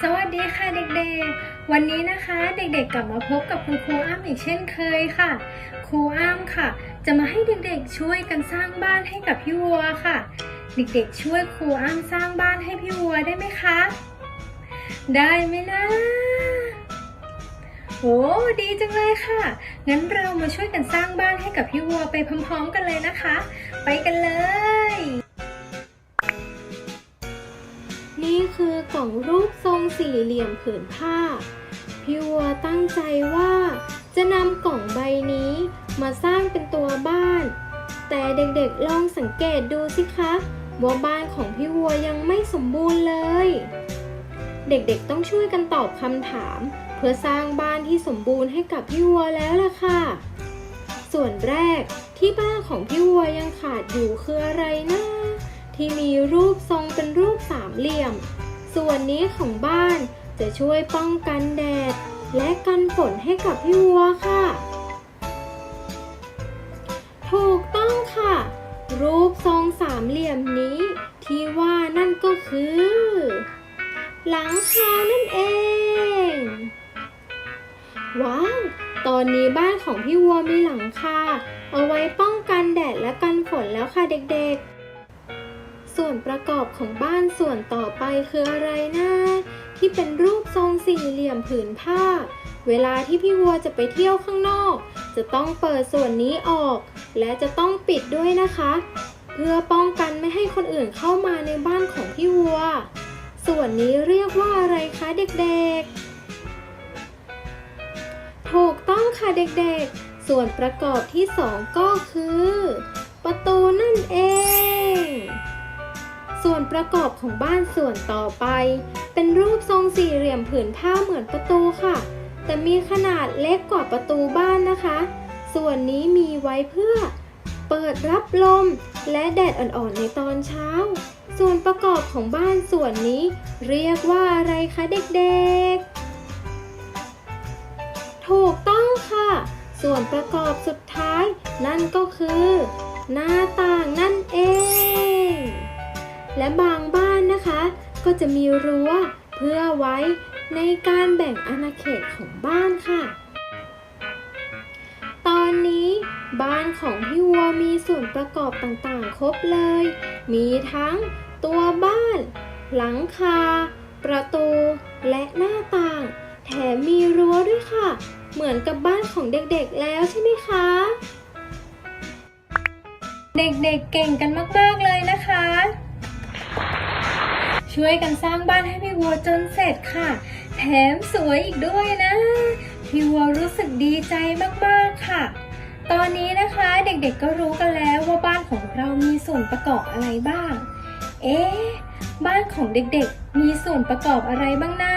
สวัสดีค่ะเด็กๆ วันนี้นะคะเด็กๆกลับมาพบกับคุณครูอ้ำอีกเช่นเคยค่ะ ครูอ้ำค่ะ จะมาให้เด็กๆช่วยกันสร้างบ้านให้กับพี่วัวค่ะ เด็กๆ ช่วยครูอ้ำสร้างบ้านให้พี่วัวได้ไหมคะ ได้ไหมนะโอ้ดีจังเลยค่ะ งั้นเรามาช่วยกันสร้างบ้านให้กับพี่วัวไปพร้อมๆ กันเลยนะคะ ไปกันเลย คือกล่องรูปทรงสี่เหลี่ยมผืนผ้า พี่วัวตั้งใจว่า จะนำกล่องใบนี้มาสร้างเป็นตัวบ้าน แต่เด็กๆลองสังเกตดูสิคะว่าบ้านของพี่วัวยังไม่สมบูรณ์เลย เด็กๆต้องช่วยกันตอบคำถาม เพื่อสร้างบ้านที่สมบูรณ์ให้กับพี่วัวแล้วล่ะค่ะ ส่วนแรกที่บ้านของพี่วัวยังขาดอยู่คืออะไรนะที่มีรูปทรงเป็นรูปสามเหลี่ยม ส่วนนี้ของบ้านจะช่วยป้องกันแดด และกันฝนให้กับพี่วัวค่ะ ถูกต้องค่ะ รูปทรงสามเหลี่ยมนี้ ที่ว่านั่นก็คือ หลังคานั่นเอง ว้าว ตอนนี้บ้านของพี่วัวมีหลังคาเอาไว้ป้องกันแดดและกันฝนแล้วค่ะเด็กๆ ส่วนประกอบของบ้านส่วนต่อไปคืออะไรนะที่เป็นรูปทรงสี่เหลี่ยมผืนผ้า เวลาที่พี่วัวจะไปเที่ยวข้างนอก จะต้องเปิดส่วนนี้ออก และจะต้องปิดด้วยนะคะ เพื่อป้องกันไม่ให้คนอื่นเข้ามาในบ้านของพี่วัว ส่วนนี้เรียกว่าอะไรคะเด็กๆ ถูกต้องค่ะเด็กๆ ส่วนประกอบที่สองก็คือ ประตูนั่นเอง ส่วนประกอบของบ้านส่วนต่อไป เป็นรูปทรงสี่เหลี่ยมผืนผ้าเหมือนประตูค่ะ แต่มีขนาดเล็กกว่าประตูบ้านนะคะ ส่วนนี้มีไว้เพื่อ เปิดรับลมและแดดอ่อนๆในตอนเช้า ส่วนประกอบของบ้านส่วนนี้ เรียกว่าอะไรคะเด็กๆ ถูกต้องค่ะ ส่วนประกอบสุดท้าย นั่นก็คือ หน้าต่าง ก็จะมีรั้วเพื่อไว้ในการแบ่งอาณาเขตของบ้านค่ะ ตอนนี้บ้านของพี่วัวมีส่วนประกอบต่างๆ ครบเลย มีทั้งตัวบ้าน หลังคา ประตู และหน้าต่าง แถมมีรั้วด้วยค่ะ เหมือนกับบ้านของเด็กๆแล้วใช่ไหมคะ เด็กๆเก่งกันมากๆเลยนะคะ ช่วยกันสร้างบ้านให้พี่วัวจนเสร็จค่ะ แถมสวยอีกด้วยนะ พี่วัวรู้สึกดีใจมากๆค่ะ ตอนนี้นะคะเด็กๆก็รู้กันแล้วว่าบ้านของเรามีส่วนประกอบอะไรบ้าง เอ๊ะบ้านของเด็กๆ มีส่วนประกอบอะไรบ้างนะ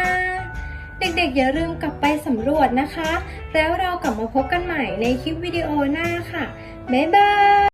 เด็กๆ อย่าลืมกลับไปสำรวจนะคะ แล้วเรากลับมาพบกันใหม่ในคลิปวิดีโอหน้าค่ะ บ๊ายบาย